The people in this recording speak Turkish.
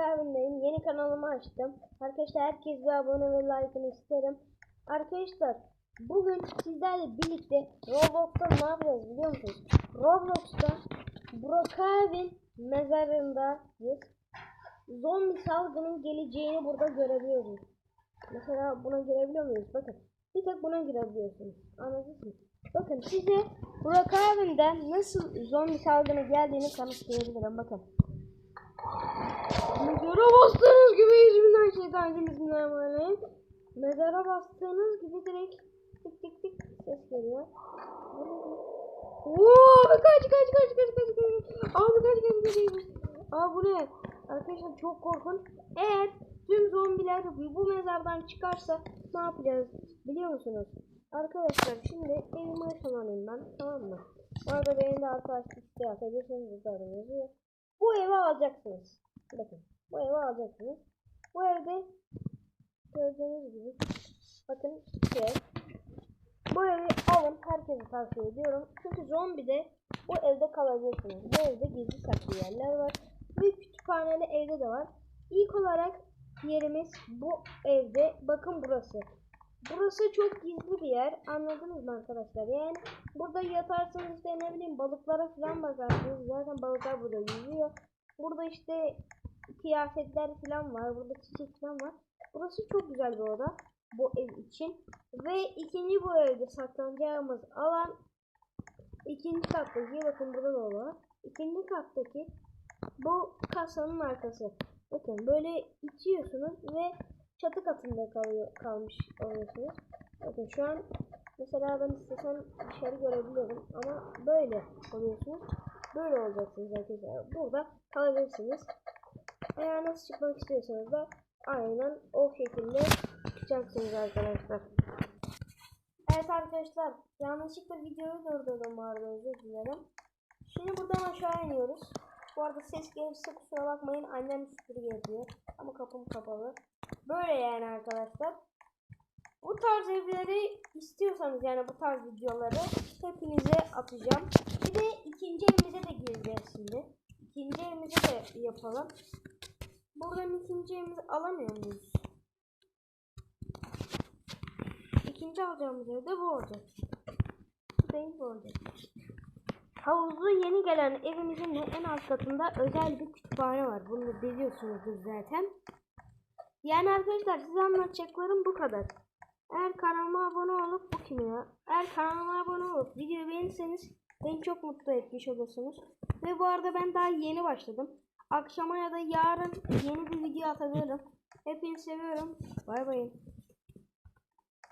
Brookhaven'dayım. Yeni kanalımı açtım. Arkadaşlar herkes bir abone ve like'ını isterim. Arkadaşlar bugün sizlerle birlikte Roblox'ta ne yapacağız biliyor musunuz? Roblox'ta Brookhaven mezarındayız. Zombi salgının geleceğini burada görebiliyoruz. Mesela buna girebiliyor muyuz? Bakın. Bir tek buna girebiliyorsunuz. Anladınız mı? Bakın size Brookhaven'de nasıl zombi salgını geldiğini kanıtlayabilirim. Bakın. Bastığınız gibi Bismillahirrahmanirrahim. Bismillahirrahmanirrahim. Mezara bastığınız gibi direkt tık tık tık ses geliyor. Oo, kaç kaç kaç kaç kaç kaç. Abi kaç kaç kaç kaç. Aa bu ne? Arkadaşlar çok korkunç. Eğer tüm zombiler bu mezardan çıkarsa ne yapacağız biliyor musunuz? Arkadaşlar şimdi evime ışınlanayım ben tamam mı? Orada benim de arkadaşlık isteği atabilirsiniz. Bu evi alacaksınız. Bakın bu evi alacaksınız. Bu evde gördüğünüz gibi bakın şey bu evi alın herkese tavsiye ediyorum. Çünkü zombi de bu evde kalacaksınız. Bu evde gizli saklı yerler var. Ve kütüphaneli evde de var. İlk olarak yerimiz bu evde. Bakın burası. Burası çok gizli bir yer. Anladınız mı arkadaşlar? Yani burada yatarsınız işte ne bileyim balıklara falan bakarsınız. Zaten balıklar burada yüzüyor. Burada işte kıyafetler falan var. Burada çiçek falan var. Burası çok güzel bir oda. Bu ev için. Ve ikinci bu evde saklanacağımız alan ikinci kattaki bakın burada da var. İkinci kattaki bu kasanın arkası. Bakın böyle itiyorsunuz ve çatı katında kalıyor, kalmış oluyorsunuz. Bakın şu an mesela ben istesem dışarı görebiliyorum ama böyle oluyorsunuz. Böyle olacaksınız arkadaşlar. Burada kalabilirsiniz. Eğer nasıl çıkmak istiyorsanız da aynen o şekilde çıkacaksınız arkadaşlar. Evet arkadaşlar yanlışlıkla videoyu durdurdum bu arada özür dilerim. Şimdi buradan aşağı iniyoruz. Bu arada ses gelirse kusura bakmayın annem süpürge yapıyor. Ama kapım kapalı. Böyle yani arkadaşlar. Bu tarz evleri istiyorsanız yani bu tarz videoları hepinize atacağım. Bir de ikinci evimize de gireceğiz şimdi. İkinci evimize de yapalım. Buradan ikinci evimizi alamıyor muyuz? İkinci alacağımız ev de bu olacak. Bu değil bu olacak. Havuzlu yeni gelen evimizin en alt katında özel bir kütüphane var. Bunu da biliyorsunuzdur zaten. Yani arkadaşlar size anlatacaklarım bu kadar. Eğer kanalıma abone olup bu kim ya? Eğer kanalıma abone olup videoyu beğenirseniz beni çok mutlu etmiş olursunuz. Ve bu arada ben daha yeni başladım. Akşama ya da yarın yeni bir video atabilirim. Hepinizi seviyorum. Bay bay.